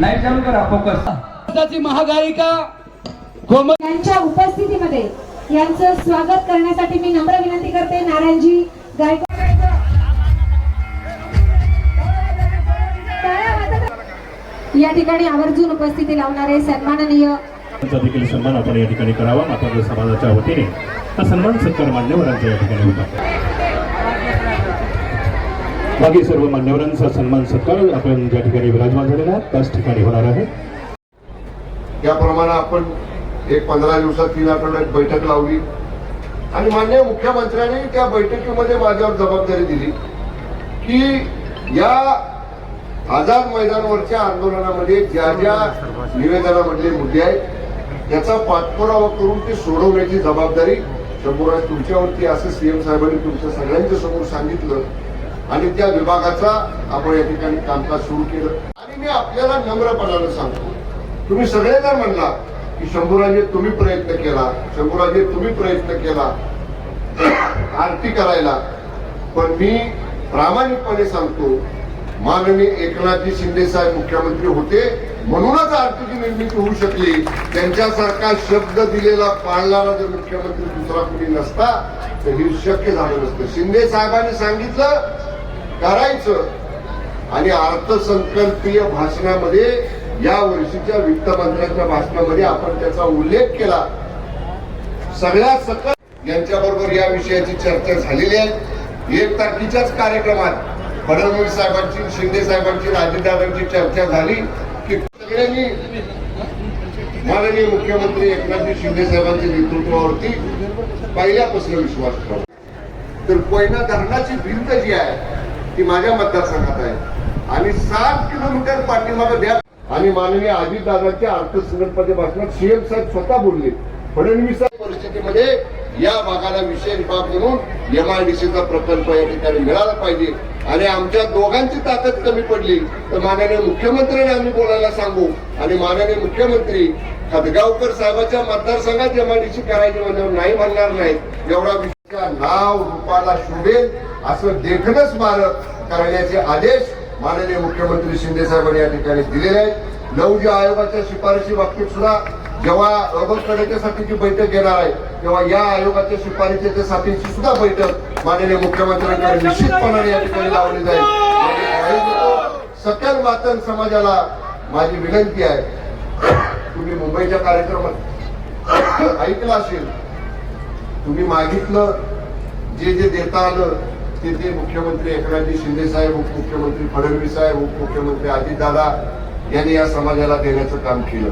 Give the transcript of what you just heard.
Light चालू करा focus भारताची महागायिका कोमल यांच्या उपस्थितीमध्ये यांचं स्वागत करण्यासाठी मी नम्र विनंती करते. नारायणजी गायकवाड या ठिकाणी आवर्जून उपस्थिती लावणारे सन्माननीय देखील सन्मान आपण या ठिकाणी करावा. माता समाजाच्या वतीने हा सन्मान सत्कार मान्यवरांचा या ठिकाणी होता. बाकी सर्व मान्यवरांचा सन्मान सत्कार आपण ज्या ठिकाणी विराजमान झालेला आहे त्याच ठिकाणी होणार आहे. त्याप्रमाणे आपण एक पंधरा दिवसात तीन आठवड्यात बैठक लावली. आणि मान्य मुख्यमंत्र्यांनी त्या बैठकीमध्ये माझ्यावर जबाबदारी दिली की या आझाद मैदानवरच्या आंदोलनामध्ये ज्या ज्या निवेदनामधले मुद्दे आहेत त्याचा पाठपुरावा करून ते सोडवण्याची जबाबदारी शंभूराज तुमच्यावरती असं सीएम साहेबांनी तुमच्या सगळ्यांच्या समोर सांगितलं. आणि त्या विभागाचा आपण या ठिकाणी कामकाज सुरू केलं. आणि मी आपल्याला नम्रपणानं सांगतो तुम्ही सगळेजण म्हणला की शंभूराजे तुम्ही प्रयत्न केला शंभूराजे तुम्ही प्रयत्न केला आरती करायला. पण मी प्रामाणिकपणे सांगतो माननीय एकनाथजी शिंदे साहेब मुख्यमंत्री होते म्हणूनच आरतीची निर्मिती होऊ शकली. त्यांच्यासारखा शब्द दिलेला पाळणारा जर मुख्यमंत्री दुसरा कुणी नसता तर हे शक्य झालं नसतं. शिंदे साहेबांनी सांगितलं करायचं. आणि अर्थसंकल्पीय भाषणामध्ये या वर्षीच्या वित्त मंत्र्यांच्या भाषणामध्ये आपण त्याचा उल्लेख केला. सगळ्या सकल यांच्याबरोबर या विषयाची चर्चा झालेली आहे. एक तारखेच्याच कार्यक्रमात फडणवीस साहेबांची शिंदे साहेबांची अजितदादांची चर्चा झाली की सगळ्यांनी माननीय मुख्यमंत्री एकनाथजी शिंदे साहेबांच्या नेतृत्वावरती पहिल्यापासून विश्वास ठेवला. तर कोयना धरणाची भिंत जी आहे ती माझ्या मतदारसंघात आहे. आणि सात किलोमीटर पाठीमागे द्या. आणि माननीय अजितदादांच्या अर्थसंकल्पाच्या भाषणात सीएम साहेब स्वतः बोलले. फडणवीस परिस्थितीमध्ये या भागाला विशेष बाब म्हणून एमआयडीसीचा प्रकल्प या ठिकाणी मिळाला पाहिजे. आणि आमच्या दोघांची ताकद कमी पडली तर माननीय मुख्यमंत्र्यांनी आम्ही बोलायला सांगू. आणि माननीय मुख्यमंत्री खदगावकर साहेबांच्या मतदारसंघात एमआयडीसी करायची म्हणजे नाही म्हणणार नाही एवढा नाव रूपाला शोभेल असं देखणच स्मारक करण्याचे आदेश माननीय मुख्यमंत्री शिंदे साहेबांनी या ठिकाणी दिलेले आहेत. नवजी आयोगाच्या शिफारशी बाबतीत सुद्धा जेव्हा अबकडच्यासाठीची बैठक घेणार आहे तेव्हा या आयोगाच्या शिफारशीच्या साठीची सुद्धा बैठक माननीय मुख्यमंत्र्यांकडे निश्चितपणाने या ठिकाणी लावली जाईल. सकल वातन समाजाला माझी विनंती आहे. तुम्ही मुंबईच्या कार्यक्रमात ऐकलं असेल तुम्ही मागितलं जे जे देता आलं ते ते मुख्यमंत्री एकनाथजी शिंदे साहेब उपमुख्यमंत्री फडणवीस साहेब उपमुख्यमंत्री अजितदादा यांनी या समाजाला देण्याचं काम केलं.